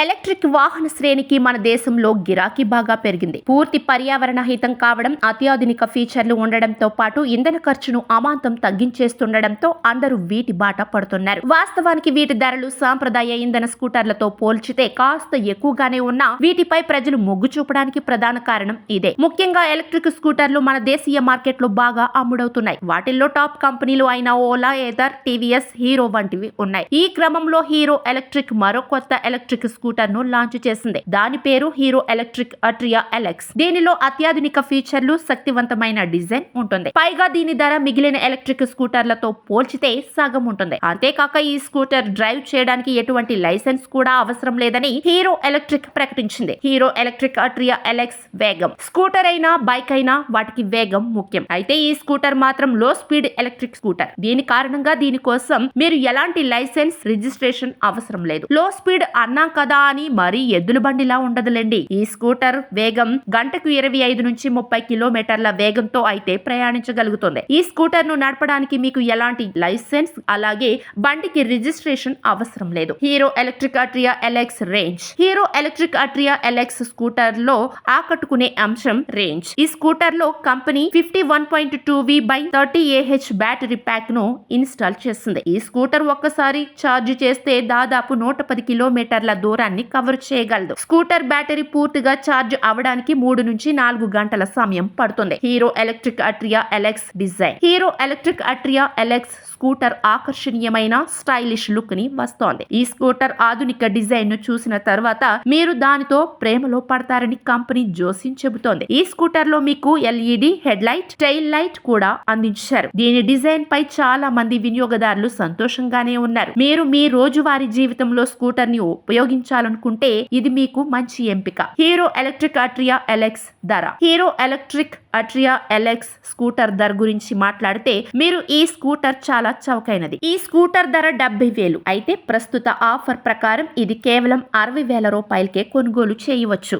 Electric వాహన శ్రేణికి మన దేశంలో గిరాకీ బాగా పెరిగింది. పూర్తి పర్యావరణ హితం కావడం అత్యాధునిక ఫీచర్లు ఉండడంతో పాటు ఇంధన ఖర్చును అమాంతం తగ్గించేస్తుండడంతో అందరూ వీటి బాట పడుతున్నారు. వాస్తవానికి వీటి ధరలు సాంప్రదాయ ఇంధన స్కూటర్లతో పోల్చితే కాస్త ఎక్కువగానే ఉన్నా వీటిపై ప్రజలు మొగ్గు చూపడానికి ప్రధాన కారణం ఇదే. ముఖ్యంగా ఎలక్ట్రిక్ స్కూటర్లు మన దేశీయ మార్కెట్లో బాగా అమ్ముడవుతున్నాయి. వాటిల్లో టాప్ కంపెనీలు అయిన ఓలా ఏదర్ టీవీఎస్ హీరో వంటివి ఉన్నాయి. ఈ క్రమంలో హీరో ఎలక్ట్రిక్ మరో కొత్త ఎలక్ట్రిక్ స్కూటర్ ను లాంచ్ చేసింది. దాని పేరు హీరో ఎలక్ట్రిక్ అట్రియా ఎలెక్స్. దీనిలో అత్యాధునిక ఫీచర్లు శక్తివంతమైన డిజైన్ ఉంటుంది. పైగా దీని ధర మిగిలిన ఎలక్ట్రిక్ స్కూటర్లతో పోల్చితే సగం ఉంటుంది అంతేకాక ఈ స్కూటర్ డ్రైవ్ చేయడానికి ఎటువంటి లైసెన్స్ కూడా అవసరం లేదని హీరో ఎలక్ట్రిక్ ప్రకటించింది. హీరో ఎలక్ట్రిక్ అట్రియా ఎలెక్స్ వేగం. స్కూటర్ అయినా బైక్ అయినా వాటికి వేగం ముఖ్యం. అయితే ఈ స్కూటర్ మాత్రం లో స్పీడ్ ఎలక్ట్రిక్ స్కూటర్ దీని కారణంగా దీనికోసం మీరు ఎలాంటి లైసెన్స్ రిజిస్ట్రేషన్ అవసరం లేదు. లో స్పీడ్ అన్నాం కదా అని మరీ ఎద్దుల బండిలా ఉండదులేండి. ఈ స్కూటర్ వేగం గంటకు ఇరవై ఐదు నుంచి ముప్పై కిలోమీటర్ల వేగంతో అయితే ప్రయాణించగలుగుతుంది. ఈ స్కూటర్ను నడపడానికి మీకు ఎలాంటి లైసెన్స్ అలాగే బండికి రిజిస్ట్రేషన్ అవసరం లేదు. Hero Electric Atria LX range. Hero Electric Atria LX స్కూటర్లో ఆకట్టుకునే అంశం రేంజ్. ఈ స్కూటర్లో company fifty one point two V by thirty AH battery ప్యాక్ను install చేస్తుంది. ఈ స్కూటర్ ఒక్కసారి ఛార్జ్ చేస్తే దాదాపు నూట పది కిలోమీటర్ల దూరాన్ని కవర్ చేయగలదు. స్కూటర్ బ్యాటరీ పూర్తిగా ఛార్జ్ అవడానికి మూడు నుంచి నాలుగు గంటల సమయం పడుతుంది. Hero Electric Atria LX design. Hero Electric Atria LX scooter ఆకర్షణీయమైన స్టైలిష్ లుక్ని వస్తోంది. ఈ స్కూటర్ ఆధునిక డిజైన్ను చూసిన తర్వాత మీరు దానితో ప్రేమలో పడతారని కంపెనీ జోసిన్ చెబుతోంది. ఈ స్కూటర్లో మీకు LED head light tail light కూడా అందించారు. దీని డిజైన్ పై చాలా మంది వినియోగదారులు సంతోషంగానే ఉన్నారు. మీరు మీ రోజువారీ జీవితంలో స్కూటర్ని ఉపయోగించాలనుకుంటే ఇది మీకు మంచి ఎంపిక. హీరో ఎలక్ట్రిక్ అట్రియా ఎలెక్స్ ధర. Hero Electric Atria LX scooter ధర గురించి మాట్లాడితే మీరు ఈ స్కూటర్ చాలా చౌకైనది. ఈ స్కూటర్ ధర డెబ్బై వేలు. అయితే ప్రస్తుత ఆఫర్ ప్రకారం ఇది కేవలం అరవై వేల రూపాయలకే కొనుగోలు చేయవచ్చు.